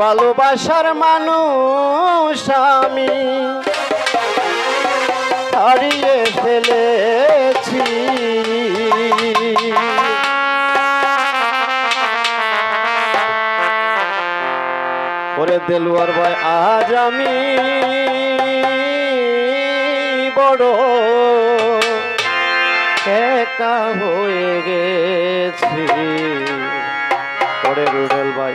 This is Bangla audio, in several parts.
ভালোবাসার মানুষ আমি। হারিয়ে ফেলেছি। ওরে দেলুয়ার ভাই, আজ আমি বড় একা হয়ে গেছি। ওরে রুডেল ভাই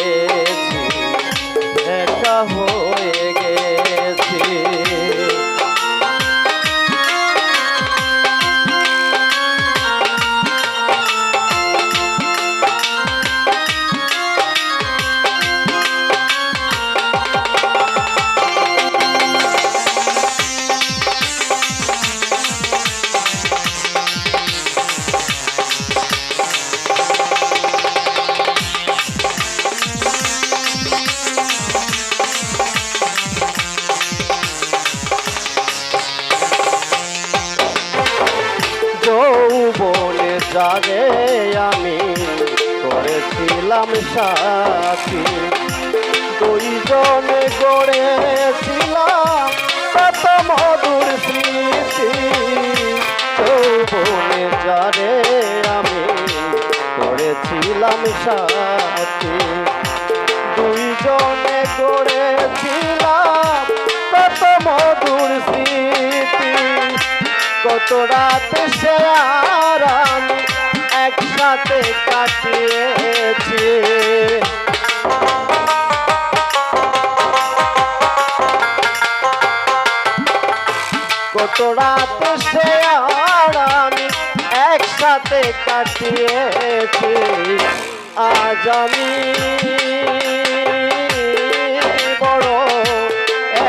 একা জাগে আমি, করেছিলাম সাথী। দুইজনে গড়েছিলাম কত মধুর স্মৃতি। যৌবনে জাগে আমি, করেছিলাম সাথী। দুইজনে গড়েছিলাম কত মধুর স্মৃতি। কত রাত সে একসাথে কাটিয়েছি। কত রাত সে আমি একসাথে কাটিয়েছি। আজ আমি বড়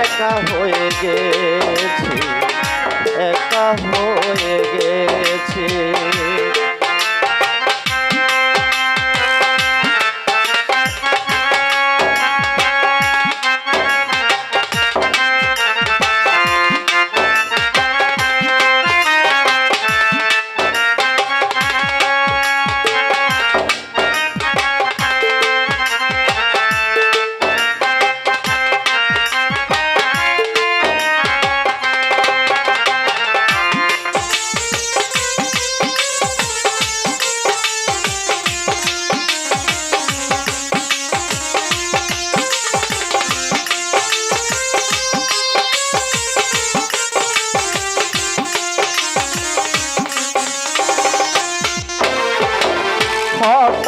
একা হয়ে গেছি, একা হয়ে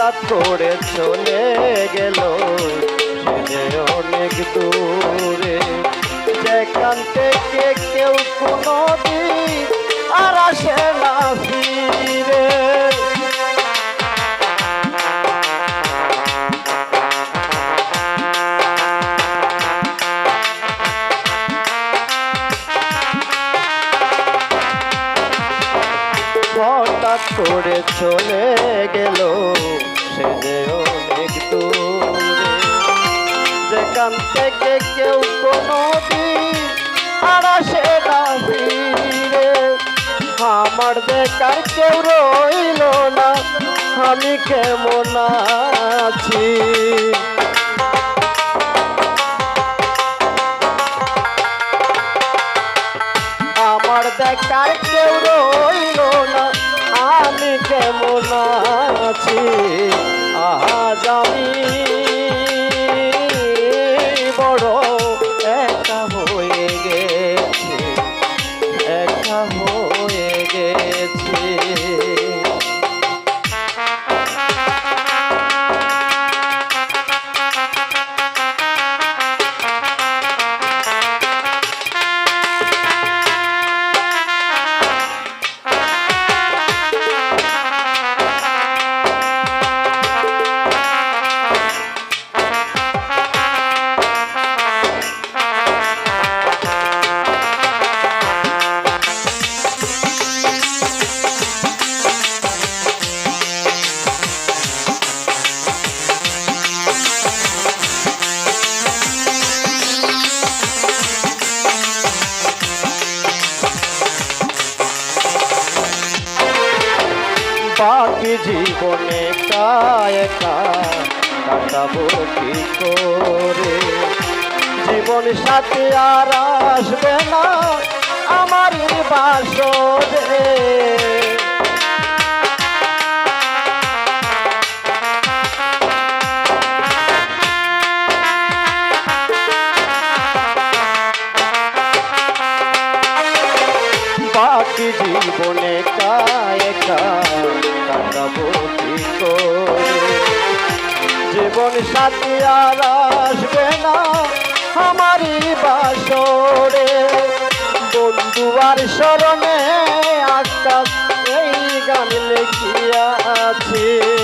হঠাৎ করে চলে গেল। সে অনেক দূরে। যেখান থেকে কেউ কোনো আর আসে না ফিরে। করে চলে গেল। সে যে অনেক দূরে যেখান থেকে কেউ কোনো দিন আর আসে না ফিরে আমার দেখার কেউ রইল না, আমি কেমন আছি? আমার দেখার কেউ রইল না আমি কেমন আছি? আজ আমি জীবনে কাটাবো কি করে? জীবন সাথে আর আসবে না আমার বাসরে বাকি জীবনে জীবন সাথী আর আসবে না আমারই বাসরে। বন্ধু আর স্মরণে আকাশ এই গান লিখিয়াছি। বন্ধু